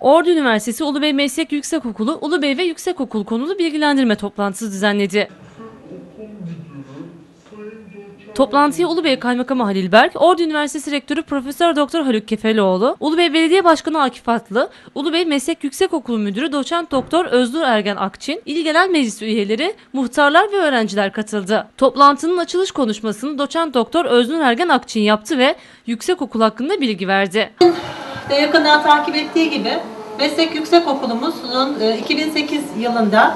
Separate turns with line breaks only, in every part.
Ordu Üniversitesi Ulubey Meslek Yüksekokulu, Ulubey ve Yüksekokul konulu bilgilendirme toplantısı düzenledi. Toplantıya Ulubey Kaymakamı Halil Berk, Ordu Üniversitesi Rektörü Profesör Doktor Haluk Kefeloğlu, Ulubey Belediye Başkanı Akif Atlı, Ulubey Meslek Yüksekokulu Müdürü Doçent Doktor Özgür Ergen Akçin, İl Genel Meclis üyeleri, muhtarlar ve öğrenciler katıldı. Toplantının açılış konuşmasını Doçent Doktor Özgür Ergen Akçin yaptı ve yüksekokul hakkında bilgi verdi.
De yakından takip ettiği gibi meslek yüksek okulumuzun e, 2008 yılında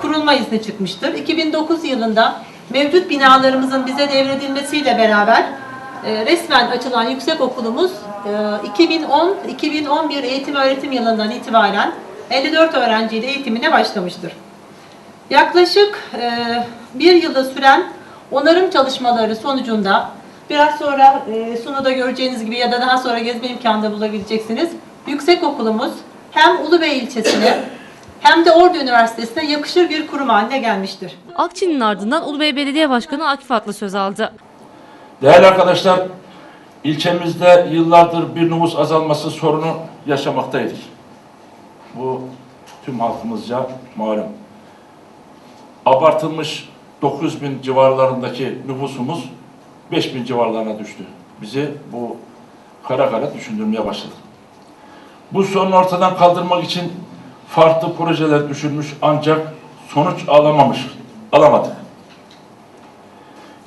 kurulma izni çıkmıştır. 2009 yılında mevcut binalarımızın bize devredilmesiyle beraber e, resmen açılan yüksek okulumuz 2010-2011 eğitim öğretim yılından itibaren 54 öğrenciyle eğitimine başlamıştır. Yaklaşık e, bir yılda süren onarım çalışmaları sonucunda biraz sonra e, sunuda göreceğiniz gibi ya da daha sonra gezme imkanı bulabileceksiniz. Yüksek okulumuz hem Ulubey ilçesine hem de Ordu Üniversitesi'ne yakışır bir kurum haline gelmiştir.
Akçin'in ardından Ulubey Belediye Başkanı Akif Atlı söz aldı.
Değerli arkadaşlar, ilçemizde yıllardır bir nüfus azalması sorunu yaşamaktaydık. Bu tüm halkımızca malum. Abartılmış 9 bin civarlarındaki nüfusumuz 5 bin civarlarına düştü. Bizi bu kara kara düşündürmeye başladı. Bu sorunu ortadan kaldırmak için farklı projeler düşünmüş ancak sonuç alamamış, alamadık.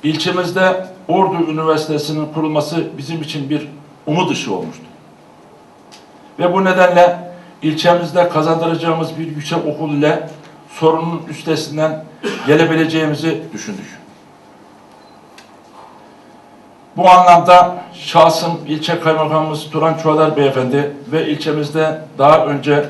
İlçemizde Ordu Üniversitesi'nin kurulması bizim için bir umut ışığı olmuştu. Ve bu nedenle ilçemizde kazandıracağımız bir yüksek okul ile sorunun üstesinden gelebileceğimizi düşündük. Bu anlamda şahsım ilçe kaymakamımız Turan Çuvalar Beyefendi ve ilçemizde daha önce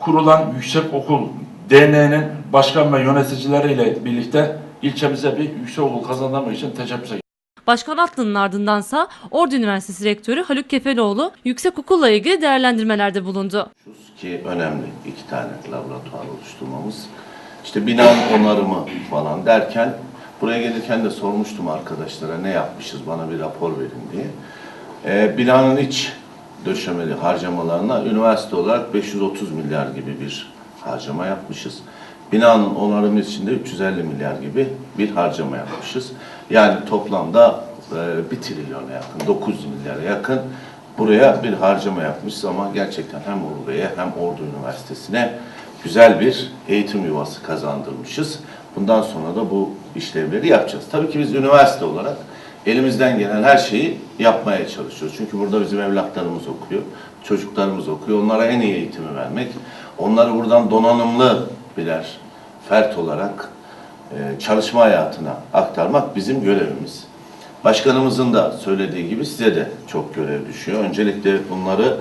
kurulan Yüksek Okul DN'nin başkan ve yöneticileriyle birlikte ilçemize bir yüksek okul kazandırmak için teşebbüse
Başkan Atlı'nın ardındansa Ordu Üniversitesi Rektörü Haluk Kefeloğlu yüksekokulla ilgili değerlendirmelerde bulundu.
ki önemli iki tane laboratuvar oluşturmamız. İşte binanın onarımı falan derken buraya gelirken de sormuştum arkadaşlara ne yapmışız bana bir rapor verin diye. Ee, binanın iç döşemeli harcamalarına üniversite olarak 530 milyar gibi bir harcama yapmışız. Binanın onarımı için de 350 milyar gibi bir harcama yapmışız. Yani toplamda e, 1 trilyona yakın, 900 milyara yakın buraya bir harcama yapmışız ama gerçekten hem Ordu'ya hem Ordu Üniversitesi'ne güzel bir eğitim yuvası kazandırmışız. Bundan sonra da bu işlevleri yapacağız. Tabii ki biz üniversite olarak elimizden gelen her şeyi yapmaya çalışıyoruz. Çünkü burada bizim evlatlarımız okuyor, çocuklarımız okuyor. Onlara en iyi eğitimi vermek, onları buradan donanımlı birer fert olarak e, çalışma hayatına aktarmak bizim görevimiz. Başkanımızın da söylediği gibi size de çok görev düşüyor. Öncelikle bunları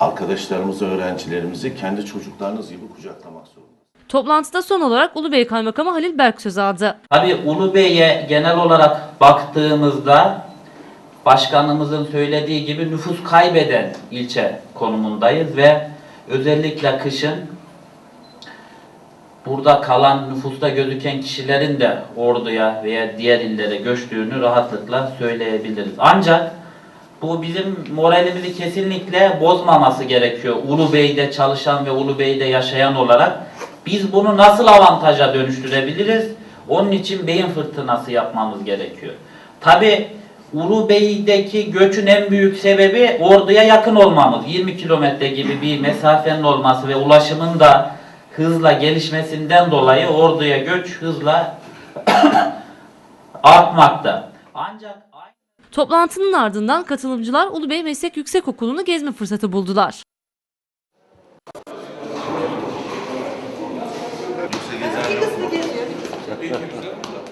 arkadaşlarımızı, öğrencilerimizi kendi çocuklarınız gibi kucaklamak zorunda.
Toplantıda son olarak Ulubey Kaymakamı Halil Berk söz aldı.
Tabii Ulubey'e genel olarak baktığımızda başkanımızın söylediği gibi nüfus kaybeden ilçe konumundayız ve özellikle kışın burada kalan nüfusta gözüken kişilerin de Ordu'ya veya diğer illere göçtüğünü rahatlıkla söyleyebiliriz. Ancak bu bizim moralimizi kesinlikle bozmaması gerekiyor. Ulubey'de çalışan ve Ulubey'de yaşayan olarak biz bunu nasıl avantaja dönüştürebiliriz? Onun için beyin fırtınası yapmamız gerekiyor. Tabi Ulubey'deki göçün en büyük sebebi Ordu'ya yakın olmamız. 20 kilometre gibi bir mesafenin olması ve ulaşımın da hızla gelişmesinden dolayı Ordu'ya göç hızla artmakta. Ancak
Toplantının ardından katılımcılar Ulubey Meslek Yüksekokulu'nu gezme fırsatı buldular.
Bir kısmı geziyor, bir kısmı